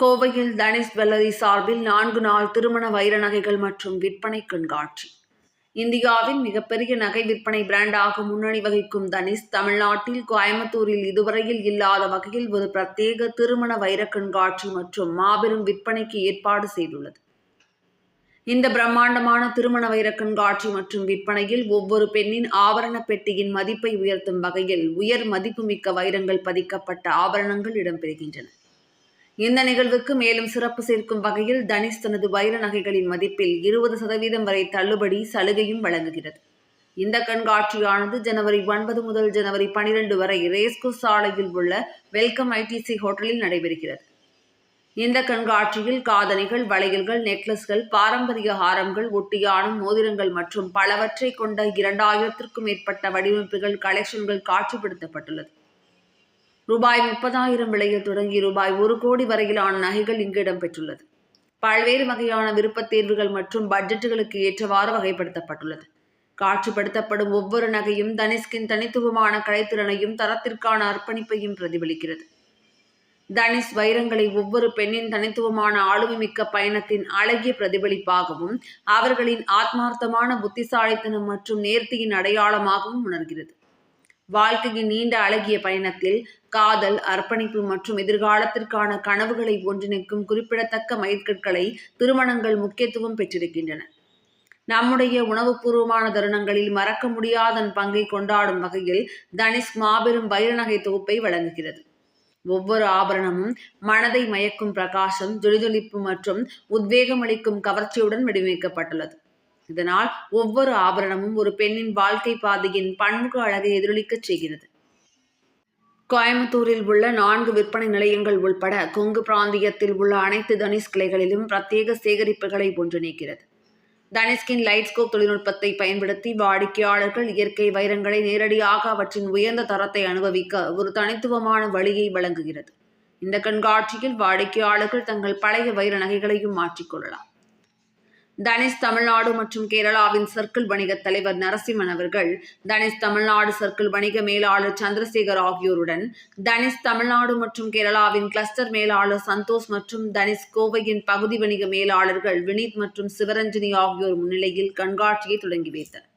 கோவையில் தனிஷ் ஜுவல்லரி சார்பில் நான்கு நாள் திருமண வைர நகைகள் மற்றும் விற்பனை கண்காட்சி. இந்தியாவின் மிகப்பெரிய நகை விற்பனை பிராண்டாக முன்னணி வகிக்கும் தனிஷ் தமிழ்நாட்டில் கோயம்புத்தூரில் இதுவரையில் இல்லாத வகையில் ஒரு பிரத்யேக திருமண வைர கண்காட்சி மற்றும் மாபெரும் விற்பனைக்கு ஏற்பாடு செய்துள்ளது. இந்த பிரம்மாண்டமான திருமண வைர கண்காட்சி மற்றும் விற்பனையில் ஒவ்வொரு பெண்ணின் ஆபரண பெட்டியின் மதிப்பை உயர்த்தும் வகையில் உயர் மதிப்புமிக்க வைரங்கள் பதிக்கப்பட்ட ஆபரணங்கள் இடம்பெறுகின்றன. இந்த நிகழ்வுக்கு மேலும் சிறப்பு சேர்க்கும் வகையில் தனிஷ் தனது வைர நகைகளின் மதிப்பில் இருபது சதவீதம் வரை தள்ளுபடி சலுகையும் வழங்குகிறது. இந்த கண்காட்சியானது ஜனவரி ஒன்பது முதல் ஜனவரி பனிரெண்டு வரை ரேஸ்கோ சாலையில் உள்ள வெல்கம் ஐடிசி ஹோட்டலில் நடைபெறுகிறது. இந்த கண்காட்சியில் காதணிகள் வளையல்கள் நெக்லஸ்கள் பாரம்பரிய ஹாரங்கள் ஒட்டியானம் மோதிரங்கள் மற்றும் பலவற்றை கொண்ட இரண்டாயிரத்திற்கும் மேற்பட்ட வடிவமைப்புகள் கலெக்ஷன்கள் காட்சிப்படுத்தப்பட்டுள்ளது. ரூபாய் முப்பதாயிரம் விலையில் தொடங்கி ரூபாய் ஒரு கோடி வரையிலான நகைகள் இங்கு இடம்பெற்றுள்ளது. பல்வேறு வகையான விருப்பத் தேர்வுகள் மற்றும் பட்ஜெட்டுகளுக்கு ஏற்றவாறு வகைப்படுத்தப்பட்டுள்ளது. காட்சிப்படுத்தப்படும் ஒவ்வொரு நகையும் தனிஷ்கின் தனித்துவமான கலைத்திறனையும் தரத்திற்கான அர்ப்பணிப்பையும் பிரதிபலிக்கிறது. தனிஷ் வைரங்களை ஒவ்வொரு பெண்ணின் தனித்துவமான ஆளுமைமிக்க பயணத்தின் அழகிய பிரதிபலிப்பாகவும் அவர்களின் ஆத்மார்த்தமான புத்திசாலித்தனம் மற்றும் நேர்த்தியின் அடையாளமாகவும் உணர்கிறது. வாழ்க்கையின் நீண்ட அழகிய பயணத்தில் காதல் அர்ப்பணிப்பு மற்றும் எதிர்காலத்திற்கான கனவுகளை ஒன்றிணைக்கும் குறிப்பிடத்தக்க மைல்கற்களை திருமணங்கள் முக்கியத்துவம் பெற்றிருக்கின்றன. நம்முடைய உணவுபூர்வமான தருணங்களில் மறக்க முடியாதன் பங்கை கொண்டாடும் வகையில் தனிஷ் மாபெரும் வைரநகை தொகுப்பை வழங்குகிறது. ஒவ்வொரு ஆபரணமும் மனதை மயக்கும் பிரகாசம் ஜொலிஜொலிப்பு மற்றும் உத்வேகமளிக்கும் கவர்ச்சியுடன் வடிவமைக்கப்பட்டுள்ளது இதனால் ஒவ்வொரு ஆபரணமும் ஒரு பெண்ணின் வாழ்க்கை பாதையின் பன்முக அழகை எதிரொலிக்கச் செய்கிறது. கோயம்புத்தூரில் உள்ள நான்கு விற்பனை நிலையங்கள் உள்பட கொங்கு பிராந்தியத்தில் உள்ள அனைத்து தனிஷ் கிளைகளிலும் பிரத்யேக சேகரிப்புகளை ஒன்றிணைக்கிறது தனிஷ்கின் லைட்ஸ்கோப் தொழில்நுட்பத்தை பயன்படுத்தி வாடிக்கையாளர்கள் இயற்கை வைரங்களை நேரடியாக அவற்றின் உயர்ந்த தரத்தை அனுபவிக்க ஒரு தனித்துவமான வழியை வழங்குகிறது. இந்த கண்காட்சியில் வாடிக்கையாளர்கள் தங்கள் பழைய வைர நகைகளையும் மாற்றிக்கொள்ளலாம் தனிஷ் தமிழ்நாடு மற்றும் கேரளாவின் சர்க்கிள் வணிக தலைவர் நரசிம்மன் அவர்கள் தனிஷ் தமிழ்நாடு சர்க்கிள் வணிக மேலாளர் சந்திரசேகர் ஆகியோருடன் தனிஷ் தமிழ்நாடு மற்றும் கேரளாவின் கிளஸ்டர் மேலாளர் சந்தோஷ் மற்றும் தனிஷ் கோவையின் பகுதி வணிக மேலாளர்கள் வினீத் மற்றும் சிவரஞ்சனி ஆகியோர் முன்னிலையில் கண்காட்சியை தொடங்கி வைத்தனர்.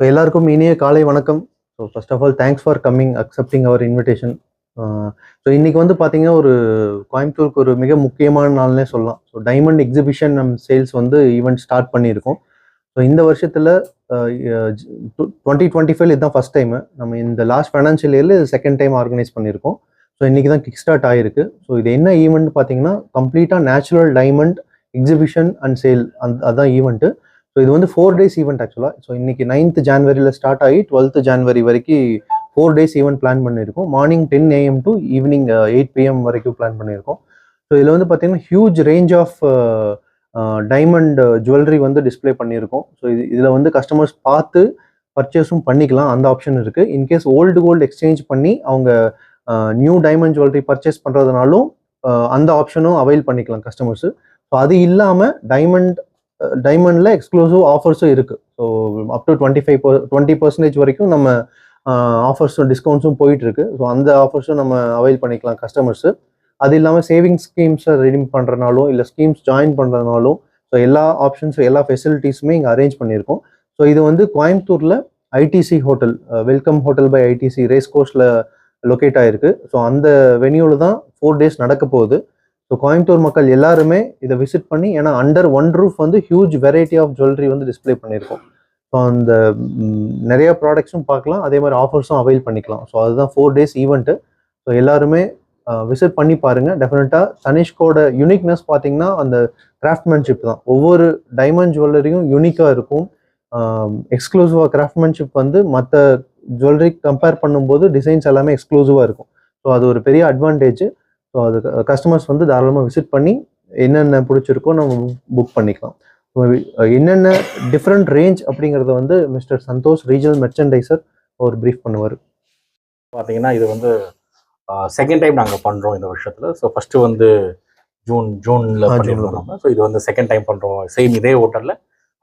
ஸோ எல்லாருக்கும் இனிய காலை வணக்கம். So first of all thanks for coming accepting our invitation so இன்னைக்கு வந்து பார்த்தீங்கன்னா ஒரு கோயம்புத்தூருக்கு ஒரு மிக முக்கியமான நாள்னே சொல்லலாம். ஸோ டைமண்ட் எக்ஸிபிஷன் நம் சேல்ஸ் வந்து ஈவெண்ட் ஸ்டார்ட் பண்ணியிருக்கோம். ஸோ இந்த வருஷத்தில் டுவெண்ட்டி டுவெண்ட்டி ஃபைவ் இதுதான் ஃபஸ்ட் டைமு நம்ம இந்த லாஸ்ட் ஃபைனான்ஷியல் இயரில் செகண்ட் டைம் ஆர்கனைஸ் பண்ணியிருக்கோம். ஸோ இன்றைக்கி தான் கிக் ஸ்டார்ட் ஆகிருக்கு ஸோ இது என்ன ஈவெண்ட் பார்த்தீங்கன்னா கம்ப்ளீட்டாக natural diamond exhibition and sale அந் அதான் ஈவெண்ட்டு ஸோ இது வந்து ஃபோர் டேஸ் ஈவெண்ட் ஆக்சுவலாக ஸோ இன்னைக்கு நைன்த் ஜான்வரியில் ஸ்டார்ட் ஆகி டுவெல்த் ஜான்வரி வரைக்கும் ஃபோர் டேஸ் ஈவெண்ட் பிளான் பண்ணியிருக்கோம். Morning ten AM to evening eight PM வரைக்கும் பிளான் பண்ணியிருக்கோம். ஸோ இதில் வந்து பார்த்தீங்கன்னா huge range of diamond jewellery வந்து டிஸ்ப்ளே பண்ணியிருக்கோம். ஸோ இது இதில் வந்து கஸ்டமர்ஸ் பார்த்து பர்ச்சேஸும் பண்ணிக்கலாம். அந்த ஆப்ஷன் இருக்குது இன்கேஸ் ஓல்டு கோல்டு எக்ஸ்சேஞ்ச் பண்ணி அவங்க நியூ டைமண்ட் ஜுவல்லரி பர்ச்சேஸ் பண்ணுறதுனாலும் அந்த ஆப்ஷனும் அவைல் பண்ணிக்கலாம் கஸ்டமர்ஸு ஸோ அது இல்லாமல் டைமண்ட் டைமண்டில் எக்ஸ்க்ளூசிவ் ஆஃபர்ஸும் இருக்குது so up to twenty five twenty percentage வரைக்கும் நம்ம ஆஃபர்ஸும் டிஸ்கவுண்ட்ஸும் போயிட்டுருக்கு ஸோ அந்த ஆஃபர்ஸும் நம்ம அவைல் பண்ணிக்கலாம் கஸ்டமர்ஸு அது இல்லாமல் சேவிங்ஸ் ஸ்கீம்ஸை ரெடிம் பண்ணுறனாலும் இல்லை ஸ்கீம்ஸ் ஜாயின் பண்ணுறதுனாலும் ஸோ எல்லா ஆப்ஷன்ஸும் எல்லா ஃபெசிலிட்டிஸுமே இங்கே அரேஞ்ச் பண்ணியிருக்கோம். ஸோ இது வந்து கோயம்புத்தூரில் ITC hotel welcome hotel by ITC race கோர்ஸில் லொக்கேட் ஆகிருக்கு ஸோ அந்த வென்யூவில் தான் ஃபோர் டேஸ் நடக்க போகுது. ஸோ கோயம்புத்தூர் மக்கள் எல்லாருமே இதை விசிட் பண்ணி ஏன்னா அண்டர் ஒன் ரூஃப் வந்து ஹியூஜ் வெரைட்டி ஆஃப் ஜுவல்லரி வந்து டிஸ்ப்ளே பண்ணியிருக்கோம். ஸோ அந்த நிறைய ப்ராடக்ட்ஸும் பார்க்கலாம். அதே மாதிரி ஆஃபர்ஸும் அவைல் பண்ணிக்கலாம். ஸோ அதுதான் ஃபோர் டேஸ் ஈவெண்ட்டு ஸோ எல்லாருமே விசிட் பண்ணி பாருங்கள் டெஃபினட்டாக தனிஷ்கோட யூனிக்னஸ் பார்த்தீங்கன்னா அந்த கிராஃப்ட்மேன்ஷிப் தான். ஒவ்வொரு டைமண்ட் ஜுவல்லரியும் யூனிக்காக இருக்கும். எக்ஸ்க்ளூசிவாக கிராஃப்ட்மேன்ஷிப் வந்து மற்ற ஜுவல்லரி கம்பேர் பண்ணும்போது டிசைன்ஸ் எல்லாமே எக்ஸ்க்ளூசிவாக இருக்கும். ஸோ அது ஒரு பெரிய அட்வான்டேஜ் ஸோ அது கஸ்டமர்ஸ் வந்து தாராளமாக விசிட் பண்ணி என்னென்ன பிடிச்சிருக்கோ நம்ம புக் பண்ணிக்கலாம். என்னென்ன டிஃப்ரெண்ட் ரேஞ்ச் அப்படிங்கிறத வந்து மிஸ்டர் சந்தோஷ் ரீஜனல் மெர்ச்சன்டைசர் அவர் ப்ரீஃப் பண்ணுவார். பார்த்தீங்கன்னா இது வந்து செகண்ட் டைம் நாங்கள் பண்ணுறோம் இந்த வருஷத்தில். ஸோ ஃபஸ்ட்டு வந்து ஜூன் ஜூனில் பண்ணியிருந்தோம் ஸோ இது வந்து செகண்ட் டைம் பண்ணுறோம் சேம் இதே ஹோட்டலில்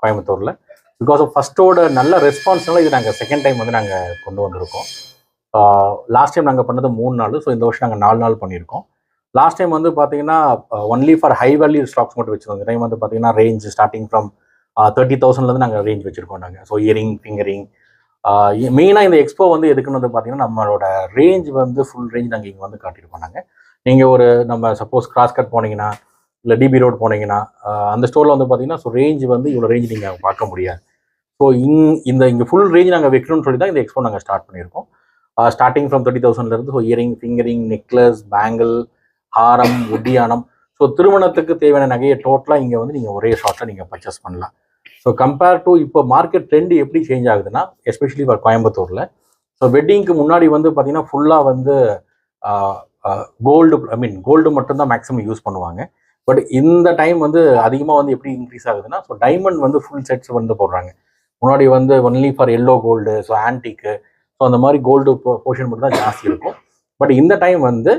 கோயம்புத்தூரில். பிகாஸ் ஆஃப் ஃபஸ்ட்டோட நல்ல ரெஸ்பான்ஸ்னால இது நாங்கள் செகண்ட் டைம் வந்து நாங்கள் கொண்டு வந்திருக்கோம். லாஸ்ட் டைம் நாங்கள் பண்ணது மூணு நாள். ஸோ இந்த வருஷம் நாங்கள் நாலு நாள் பண்ணியிருக்கோம். லாஸ்ட் டைம் வந்து பார்த்தீங்கன்னா only for high value stocks மட்டும் வச்சுருந்தோம். இந்த டைம் வந்து பார்த்தீங்கன்னா ரேஞ்ச் ஸ்டார்டிங் ஃப்ரம் தேர்ட்டி தௌசண்ட்லேருந்து நாங்கள் ரேஞ்ச் வச்சுருக்கோம் நாங்கள் ஸோ இயரிங் ஃபிங்கரிங் மெயினாக இந்த எக்ஸ்போ வந்து எதுக்குன்னு வந்து பார்த்தீங்கன்னா நம்மளோட ரேஞ்ச் வந்து ஃபுல் ரேஞ்ச் நாங்கள் இங்கே வந்து காட்டியிருக்கோம் நாங்கள் நீங்கள் ஒரு நம்ம சப்போஸ் கிராஸ் கட் போனீங்கன்னா இல்லை டிபி ரோட் போனீங்கன்னா அந்த ஸ்டோரில் வந்து பார்த்தீங்கன்னா ஸோ ரேஞ்ச் வந்து இவ்வளோ ரேஞ்ச் நீங்கள் பார்க்க முடியாது. ஸோ இங் இந்த இங்கே ஃபுல் ரேஞ்ச் நாங்கள் வைக்கணும்னு சொல்லி தான் இந்த எக்ஸ்போ நாங்கள் ஸ்டார்ட் பண்ணியிருக்கோம். ஸ்டார்டிங் ஃப்ரம் தேர்ட்டி தௌசண்ட்லேருந்து so earring fingering necklace bangle ஹாரம் ஒட்டியானம் ஸோ திருமணத்துக்கு தேவையான நகையை டோட்டலாக இங்கே வந்து நீங்கள் ஒரே ஷார்ட்டில் நீங்கள் பர்ச்சேஸ் பண்ணலாம். ஸோ கம்பேர் டு இப்போ மார்க்கெட் ட்ரெண்ட் எப்படி சேஞ்ச் ஆகுதுன்னா எஸ்பெஷலி ஃபார் கோயம்புத்தூரில் ஸோ வெட்டிங்க்கு முன்னாடி வந்து பார்த்தீங்கன்னா ஃபுல்லாக வந்து கோல்டு ஐ மீன் கோல்டு மட்டும்தான் மேக்ஸிமம் யூஸ் பண்ணுவாங்க. பட் இந்த டைம் வந்து அதிகமாக வந்து எப்படி இன்க்ரீஸ் ஆகுதுன்னா ஸோ டைமண்ட் வந்து ஃபுல் செட்ஸ் வந்து போடுறாங்க. முன்னாடி வந்து only for yellow gold so antique so அந்த மாதிரி கோல்டு போர்ஷன் மட்டும் தான் ஜாஸ்தி இருக்கும். பட் இந்த டைம் வந்து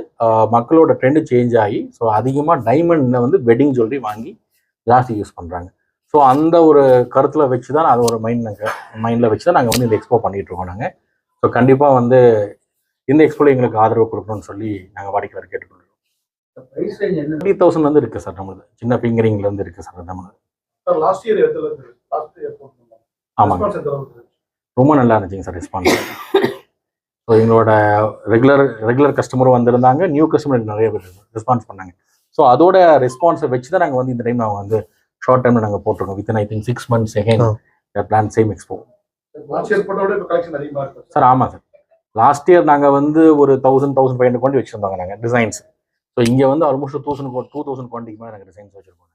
மக்களோட ட்ரெண்டு சேஞ்ச் ஆகி ஸோ அதிகமாக டைமண்ட் வந்து வெட்டிங் ஜுவல்லரி வாங்கி ஜாஸ்தி யூஸ் பண்ணுறாங்க ஸோ அந்த ஒரு கருத்தில் வச்சு தான் அது ஒரு மைண்ட் நாங்கள் மைண்டில் வச்சு தான் நாங்கள் வந்து இந்த எக்ஸ்போ பண்ணிட்டு இருக்கோம் நாங்கள் ஸோ கண்டிப்பாக வந்து இந்த எக்ஸ்போல எங்களுக்கு ஆதரவு கொடுக்கணும்னு சொல்லி நாங்கள் வாடிக்கையாளர் கேட்டுக்கொள்கிறோம். த்ரீ தௌசண்ட்லேருந்து இருக்குது சார் நம்மளுது. சின்ன ஃபிங்கரிங்லேருந்து இருக்குது சார் நம்மளுது. லாஸ்ட் இயர் ஆமாங்க? ரொம்ப நல்லா இருந்துச்சுங்க சார் ரெஸ்பான்ஸ் ஸோ எங்களோட ரெகுலர் ரெகுலர் கஸ்டமரும் வந்திருந்தாங்க. நியூ கஸ்டமர் நிறைய பேர் ரெஸ்பான்ஸ் பண்ணாங்க. ஸோ அதோட ரெஸ்பான்ஸை வச்சு தான் நாங்கள் வந்து இந்த டைம் நாங்கள் வந்து ஷார்ட் டைமில் நாங்கள் போட்டிருக்கோம். Within I think six months second plan same expo sir ஆமாம் சார் லாஸ்ட் இயர் நாங்கள் வந்து ஒரு தௌசண்ட் தௌசண்ட் ஃபைவ் ஹண்ட்ரட் கொண்டு வச்சுருந்தோங்க நாங்கள் டிசைன்ஸ் ஸோ இங்கே வந்து ஆல்மோஸ்ட் தௌசண்ட் டூ தௌசண்ட் குவான்டிக்கு மேலே நாங்கள் டிசைன்ஸ் வச்சுருக்கோம்